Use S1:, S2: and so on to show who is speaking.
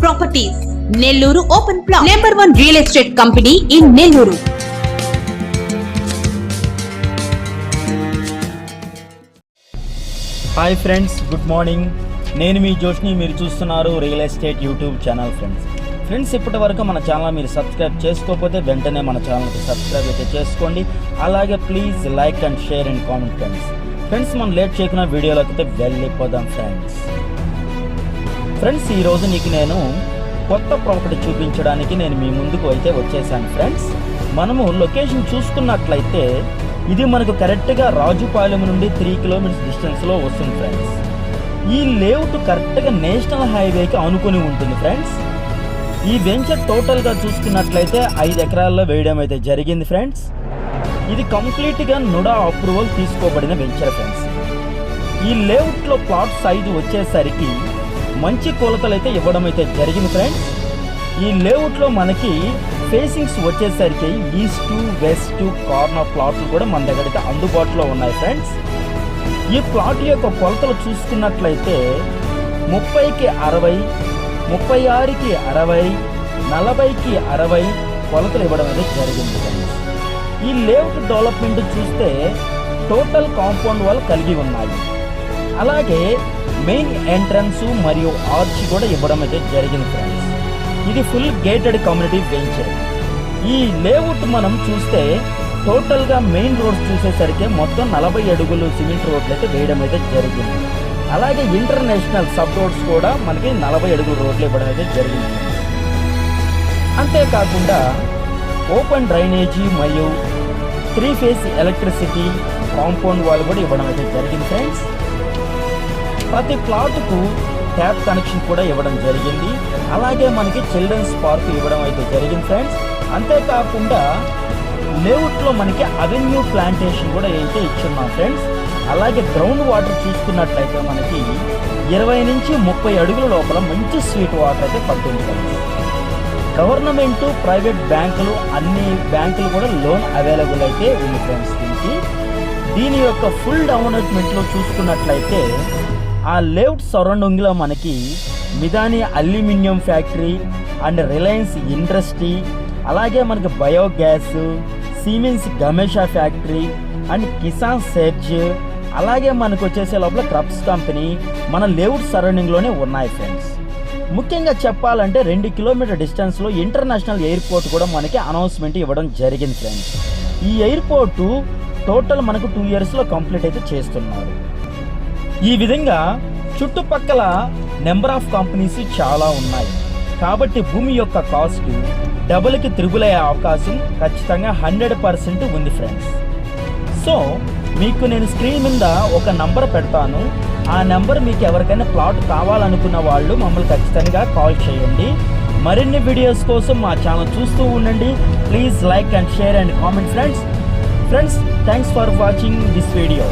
S1: Properties Nellore open plot number one real estate company in Nellore
S2: hi friends good morning నేను మీ జోష్ని మీరు చూస్తున్నారు real estate YouTube channel friends friends ఇప్పటి వరకు మన ఛానల్ మీరు సబ్స్క్రైబ్ చేసుకోకపోతే వెంటనే మన ఛానల్కి సబ్స్క్రైబ్ అయితే చేసుకోండి. అలాగే please like and share and comment friends friends మనం లేట్ చేయకుండా వీడియోలోకి అయితే వెళ్ళిపోదాం ఫ్రెండ్స్ ఫ్రెండ్స్ ఈరోజు నీకు నేను కొత్త ప్రాపర్టీ చూపించడానికి నేను మీ ముందుకు అయితే వచ్చేసాను ఫ్రెండ్స్. మనము లొకేషన్ చూసుకున్నట్లయితే ఇది మనకు కరెక్ట్గా రాజుపాలెం నుండి త్రీ కిలోమీటర్స్ డిస్టెన్స్లో వస్తుంది ఫ్రెండ్స్. ఈ లేఅవుట్ కరెక్ట్గా నేషనల్ హైవేకి ఆనుకొని ఉంటుంది ఫ్రెండ్స్. ఈ వెంచర్ టోటల్గా చూసుకున్నట్లయితే ఐదు ఎకరాల్లో వేయడం అయితే జరిగింది ఫ్రెండ్స్. ఇది కంప్లీట్గా నుడా అప్రూవల్ తీసుకోబడిన వెంచర్ ఫ్రెండ్స్. ఈ లేఅవుట్లో ప్లాట్ సైజు వచ్చేసరికి మంచి కొలతలు అయితే ఇవ్వడం అయితే జరిగింది ఫ్రెండ్స్. ఈ లేఅవుట్లో మనకి ఫేసింగ్స్ వచ్చేసరికి ఈస్ట్ వెస్ట్ కార్నర్ ప్లాట్లు కూడా మన దగ్గర అయితే అందుబాటులో ఉన్నాయి ఫ్రెండ్స్. ఈ ప్లాట్ యొక్క కొలతలు చూసుకున్నట్లయితే ముప్పైకి అరవై ముప్పై ఆరుకి అరవై నలభైకి అరవై కొలతలు ఇవ్వడం అనేది జరిగింది ఫ్రెండ్స్. ఈ లేఅవుట్ డెవలప్మెంట్ చూస్తే టోటల్ కాంపౌండ్ వాల్ కలిగి ఉన్నాయి. అలాగే మెయిన్ ఎంట్రన్స్ మరియు ఆర్చ్ కూడా ఇవ్వడం అయితే జరిగింది ఫ్రెండ్స్ ఇది ఫుల్ గేటెడ్ కమ్యూనిటీ వెంచర్ ఈ లేఅవుట్ మనం చూస్తే టోటల్గా మెయిన్ రోడ్స్ చూసేసరికి మొత్తం నలభై అడుగులు సిమెంట్ రోడ్లు అయితే వేయడం అయితే జరిగింది. అలాగే ఇంటర్నేషనల్ సబ్ రోడ్స్ కూడా మనకి నలభై అడుగుల రోడ్లు ఇవ్వడం అయితే జరిగింది. అంతేకాకుండా ఓపెన్ డ్రైనేజీ మరియు three phase electricity compound wall కూడా ఇవ్వడం అయితే జరిగింది ఫ్రెండ్స్ ప్రతి ప్లాట్కు ట్యాప్ కనెక్షన్ కూడా ఇవ్వడం జరిగింది. అలాగే మనకి చిల్డ్రన్స్ పార్క్ ఇవ్వడం అయితే జరిగింది ఫ్రెండ్స్. అంతేకాకుండా లేఅవుట్లో మనకి అవెన్యూ ప్లాంటేషన్ కూడా అయితే ఇచ్చున్నాం ఫ్రెండ్స్. అలాగే గ్రౌండ్ వాటర్ చూసుకున్నట్లయితే మనకి ఇరవై నుంచి ముప్పై అడుగుల లోపల మంచి స్వీట్ వాటర్ అయితే పడుతుంది ఫ్రెండ్స్. గవర్నమెంట్ ప్రైవేట్ బ్యాంకులు అన్ని బ్యాంకులు కూడా లోన్ అవైలబుల్ అయితే ఉంది ఫ్రెండ్స్ దీనికి. దీని యొక్క ఫుల్ డెవలప్మెంట్లో చూసుకున్నట్లయితే ఆ లేఅవుట్ సరౌండింగ్లో మనకి Midhani aluminium factory and Reliance industry అలాగే మనకి biogas Siemens Gamesa factory and Kisan సెర్జ్ అలాగే మనకు వచ్చేసే లోపల క్రప్స్ కంపెనీ మన లేఅవుట్ సరౌండింగ్లోనే ఉన్నాయి ఫ్రెండ్స్. ముఖ్యంగా చెప్పాలంటే రెండు కిలోమీటర్ డిస్టెన్స్లో ఇంటర్నేషనల్ ఎయిర్పోర్ట్ కూడా మనకి అనౌన్స్మెంట్ ఇవ్వడం జరిగింది ఫ్రెండ్స్. ఈ ఎయిర్పోర్టు టోటల్ మనకు టూ ఇయర్స్లో కంప్లీట్ అయితే చేస్తున్నారు. ఈ విధంగా చుట్టుపక్కల నెంబర్ ఆఫ్ కంపెనీస్ చాలా ఉన్నాయి. కాబట్టి భూమి యొక్క కాస్ట్ డబుల్కి త్రిబుల్ అయ్యే అవకాశం ఖచ్చితంగా హండ్రెడ్ పర్సెంట్ ఉంది ఫ్రెండ్స్. సో మీకు నేను స్క్రీన్ మీద ఒక నంబర్ పెడతాను. ఆ నెంబర్ మీకు ఎవరికైనా ప్లాట్ కావాలనుకున్న వాళ్ళు మమ్మల్ని ఖచ్చితంగా కాల్ చేయండి. మరిన్ని వీడియోస్ కోసం మా ఛానల్ చూస్తూ ఉండండి. Please like and share and comment friends. Friends thanks for watching this video.